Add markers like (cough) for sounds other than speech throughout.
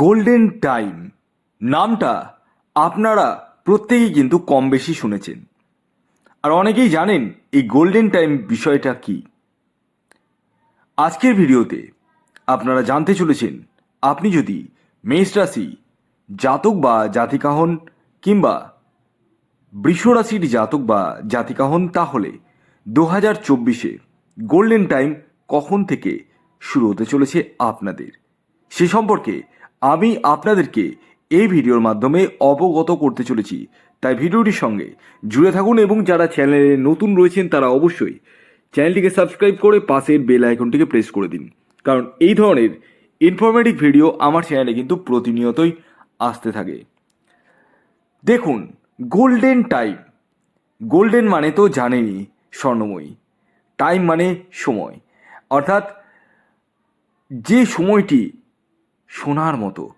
Golden time নামটা আপনারা প্রত্যেকেই কিন্তু কম বেশি শুনেছেন। আর অনেকেই জানেন এই গোল্ডেন টাইম বিষয়টা কি। আজকের ভিডিওতে আপনারা জানতে চলেছেন, আপনি যদি মেষ রাশি, জাতক বা জাতিকা হন কিংবা বৃষ রাশির জাতক বা জাতিকা হন, তাহলে দু হাজার চব্বিশে গোল্ডেন টাইম কখন থেকে শুরু হতে চলেছে আপনাদের? সে সম্পর্কে আমি আপনাদেরকে এই ভিডিওর মাধ্যমে অবগত করতে চলেছি। তাই ভিডিওটির সঙ্গে জুড়ে থাকুন এবং যারা চ্যানেলে নতুন রয়েছেন তারা অবশ্যই চ্যানেলটিকে সাবস্ক্রাইব করে পাশের বেল আইকনটিকে প্রেস করে দিন। কারণ এই ধরনের ইনফরমেটিভ ভিডিও আমার চ্যানেলে কিন্তু প্রতিনিয়তই আসতে থাকে। দেখুন, গোল্ডেন টাইম। গোল্ডেন মানে তো জানেনই স্বর্ণময়ী। টাইম মানে সময়। অর্থাৎ যে সময়টি সোনার মতো।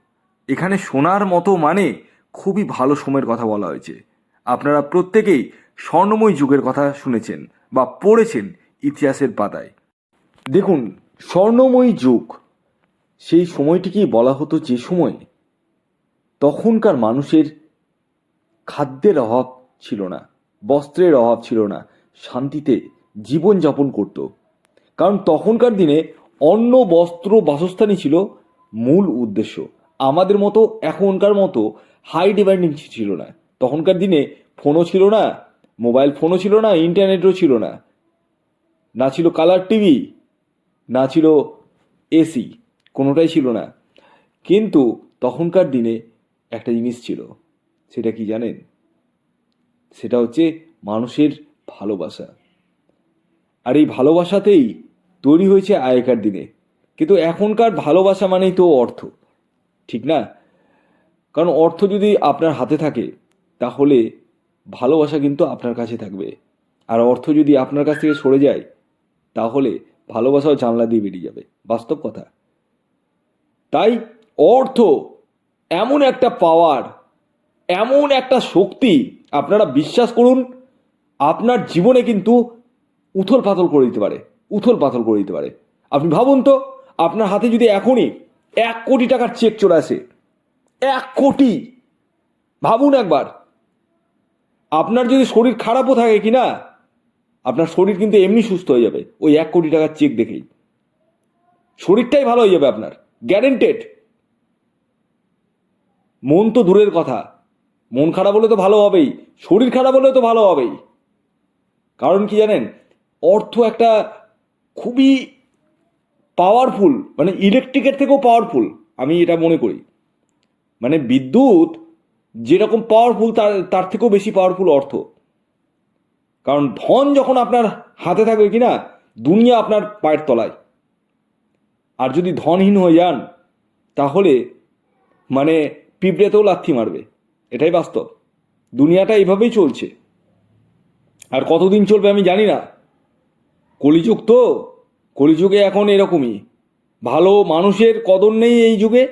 এখানে সোনার মতো মানে খুবই ভালো সময়ের কথা বলা হয়েছে। আপনারা প্রত্যেকেই স্বর্ণময় যুগের কথা শুনেছেন বা পড়েছেন ইতিহাসের পাতায়। দেখুন, স্বর্ণময়ী যুগ, সেই সময়টিকেই বলা হতো যে সময় তখনকার মানুষের খাদ্যের অভাব ছিল না, বস্ত্রের অভাব ছিল না, শান্তিতে জীবনযাপন করত। কারণ তখনকার দিনে অন্ন, বস্ত্র, বাসস্থানই ছিল মূল উদ্দেশ্য। আমাদের মতো এখনকার মতো হাই ডিমান্ডিং ছিল না। তখনকার দিনে ফোনও ছিল না মোবাইল ফোনও ছিল না ইন্টারনেটও ছিল না। না ছিল কালার টিভি না ছিল এসি কোনোটাই ছিল না। কিন্তু তখনকার দিনে একটা জিনিস ছিল, সেটা কি জানেন? সেটা হচ্ছে মানুষের ভালোবাসা। আর এই ভালোবাসাতেই তৈরি হয়েছে আগেকার দিনে। কিন্তু এখনকার ভালোবাসা মানেই তো অর্থ, ঠিক না? কারণ অর্থ যদি আপনার হাতে থাকে, তাহলে ভালোবাসা কিন্তু আপনার কাছে থাকবে। আর অর্থ যদি আপনার কাছ থেকে সরে যায়, তাহলে ভালোবাসাও জানলা দিয়ে বেরিয়ে যাবে। বাস্তব কথা। তাই অর্থ এমন একটা পাওয়ার এমন একটা শক্তি আপনারা বিশ্বাস করুন, আপনার জীবনে কিন্তু উথল পাথল করে দিতে পারে উথল পাথল করে দিতে পারে। আপনি ভাবুন তো আপনার হাতে যদি এখনই এক কোটি টাকার চেক চলে আসে, এক কোটি। ভাবুন একবার। আপনার যদি শরীর খারাপও থাকে কি না, আপনার শরীর কিন্তু এমনি সুস্থ হয়ে যাবে, ওই এক কোটি টাকার চেক দেখেই। শরীরটাই ভালো হয়ে যাবে আপনার গ্যারেন্টেড মন তো দূরের কথা, মন খারাপ হলে তো ভালো হবেই, শরীর খারাপ হলে তো ভালো হবেই। কারণ কি জানেন, অর্থ একটা খুবই পাওয়ারফুল মানে ইলেকট্রিকের থেকেও পাওয়ারফুল আমি এটা মনে করি। মানে বিদ্যুৎ যেরকম পাওয়ারফুল তার তার থেকেও বেশি পাওয়ারফুল অর্থ। কারণ ধন যখন আপনার হাতে থাকবে কি না দুনিয়া আপনার পায়ের তলায়। আর যদি ধনহীন হয়ে যান, তাহলে মানে পিঁপড়েতেও লাথি মারবে। এটাই বাস্তব। দুনিয়াটা এইভাবেই চলছে। আর কতদিন চলবে আমি জানি না। কলিযুগ তো। কলিযুগে এখন এরকমই। ভালো মানুষের কদর নেই এই যুগে।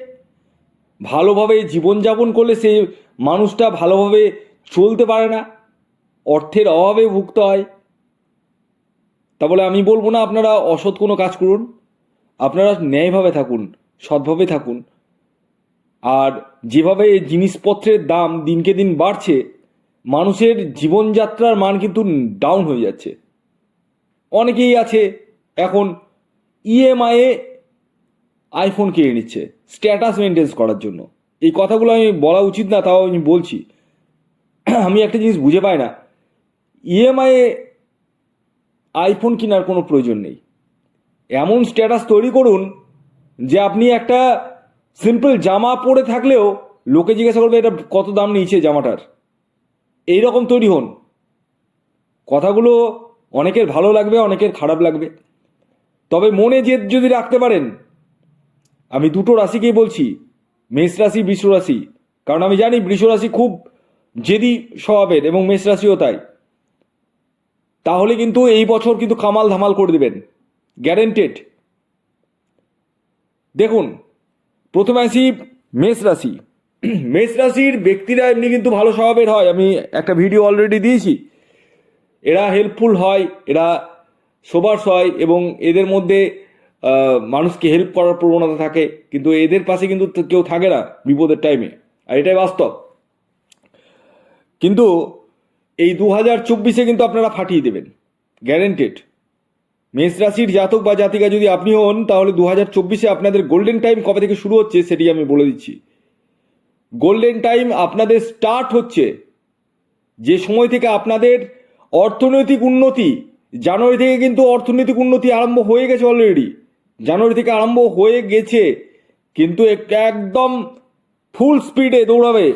ভালোভাবে জীবনযাপন করলে সে মানুষটা ভালোভাবে চলতে পারে না। অর্থের অভাবে ভুগতে হয়। তা বলে আমি বলব না, আপনারা অসৎ কোনো কাজ করুন। আপনারা ন্যায়ভাবে থাকুন, সৎভাবে থাকুন। আর যেভাবে জিনিসপত্রের দাম দিনকে দিন বাড়ছে, মানুষের জীবনযাত্রার মান কিন্তু ডাউন হয়ে যাচ্ছে। অনেকেই আছে এখন ইএমআইয়ে আইফোন কিনে নিচ্ছে স্ট্যাটাস মেনটেন্স করার জন্য। এই কথাগুলো আমি বলা উচিত না, তাও আমি বলছি। আমি একটা জিনিস বুঝে পাই না। ইএমআইয়ে আইফোন কেনার কোনো প্রয়োজন নেই। এমন স্ট্যাটাস তৈরি করুন যে আপনি একটা সিম্পল জামা পরে থাকলেও লোকে জিজ্ঞাসা করবে, এটা কত দাম নিয়েছে জামাটার? এই রকম তৈরি হন। কথাগুলো অনেকের ভালো লাগবে, অনেকের খারাপ লাগবে। তবে মনে জেদ যদি রাখতে পারেন, আমি দুটো রাশিকেই বলছি, মেষ রাশি, বৃষ রাশি। কারণ আমি জানি বৃষ রাশি খুব জেদি স্বভাবের এবং মেষ রাশিও তাই। তাহলে কিন্তু এই বছর কিন্তু কামাল ধামাল করে দেবেন গ্যারেন্টেড দেখুন, প্রথমে আসি মেষ রাশি। (clears throat) মেষ রাশির ব্যক্তিরা এমনি কিন্তু ভালো স্বভাবের হয়, আমি একটা ভিডিও অলরেডি দিয়েছি। এরা হেল্পফুল হয়, এরা সোবার্স হয় এবং এদের মধ্যে মানুষকে হেল্প করার প্রবণতা থাকে, কিন্তু এদের পাশে কিন্তু কেউ থাকে না বিপদের টাইমে আর এটাই বাস্তব। কিন্তু এই দু হাজার চব্বিশে কিন্তু আপনারা ফাটিয়ে দেবেন গ্যারেন্টেড মেষ রাশির জাতক বা জাতিকা যদি আপনি হন, তাহলে দু হাজার চব্বিশে আপনাদের গোল্ডেন টাইম কবে থেকে শুরু হচ্ছে সেটি আমি বলে দিচ্ছি। গোল্ডেন টাইম আপনাদের স্টার্ট হচ্ছে, যে সময় থেকে আপনাদের অর্থনৈতিক উন্নতি জানুয়ারি থেকে কিন্তু অর্থনৈতিক উন্নতি আরম্ভ হয়ে গেছে অলরেডি জানুয়ারি থেকে আরম্ভ হয়ে গেছে, কিন্তু এক- একদম ফুল স্পিডে দৌড়াবে।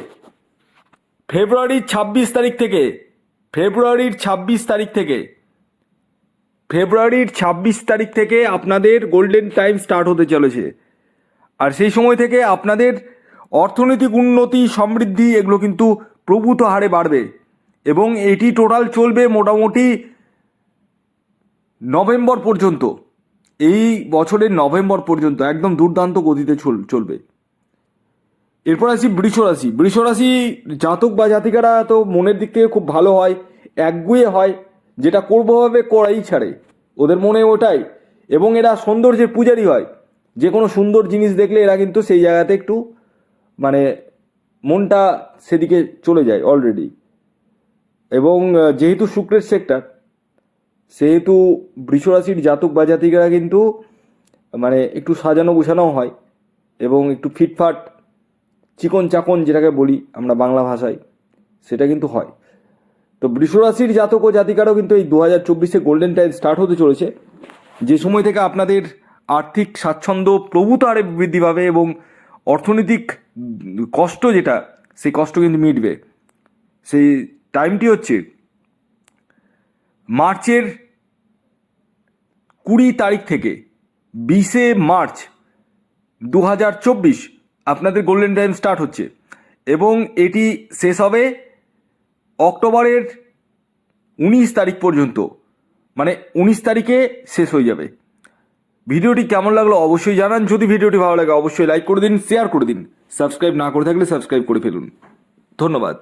ফেব্রুয়ারির ছাব্বিশ তারিখ থেকে, ফেব্রুয়ারির ছাব্বিশ তারিখ থেকে, ফেব্রুয়ারির ছাব্বিশ তারিখ থেকে আপনাদের গোল্ডেন টাইম স্টার্ট হতে চলেছে। আর সেই সময় থেকে আপনাদের অর্থনৈতিক উন্নতি, সমৃদ্ধি এগুলো কিন্তু প্রভূত হারে বাড়বে। এবং এটি টোটাল চলবে মোটামুটি নভেম্বর পর্যন্ত, এই বছরের নভেম্বর পর্যন্ত একদম দুর্দান্ত গতিতে চল- চলবে। এরপর আসি বৃষ রাশি। বৃষ রাশি জাতক বা জাতিকারা তো মনের দিক থেকে খুব ভালো হয়, একগুয়ে হয়, যেটা করব ভাবে করাই ছাড়ে, ওদের মনে ওটাই। এবং এরা সৌন্দর্যের পূজারি হয়, যে কোনো সুন্দর জিনিস দেখলে এরা কিন্তু সেই জায়গাতে একটু মানে মনটা সেদিকে চলে যায় অলরেডি। এবং যেহেতু শুক্রের সেক্টর সেহেতু বৃষরাশির জাতক বা জাতিকারা কিন্তু মানে একটু সাজানো গোছানো হয় এবং একটু ফিটফাট, চিকন চাকন যেটাকে বলি আমরা বাংলা ভাষায়, সেটা কিন্তু হয়। তো বৃষরাশির জাতক ও জাতিকারও কিন্তু এই দু হাজার চব্বিশে গোল্ডেন টাইম স্টার্ট হতে চলেছে। যে সময় থেকে আপনাদের আর্থিক স্বাচ্ছন্দ্য প্রভূত আরে বৃদ্ধি পাবে এবং অর্থনৈতিক কষ্ট যেটা, সেই কষ্ট কিন্তু মিটবে। সেই টাইমটি হচ্ছে মার্চের কুড়ি তারিখ থেকে বিশে মার্চ দু হাজার চব্বিশ আপনাদের গোল্ডেন টাইম স্টার্ট হচ্ছে এবং এটি শেষ হবে অক্টোবরের উনিশ তারিখ পর্যন্ত। মানে উনিশ তারিখে শেষ হয়ে যাবে। ভিডিওটি কেমন লাগল অবশ্যই জানান। যদি ভিডিওটি ভালো লাগে অবশ্যই লাইক করে দিন শেয়ার করে দিন। সাবস্ক্রাইব না করে থাকলে সাবস্ক্রাইব করে ফেলুন। ধন্যবাদ।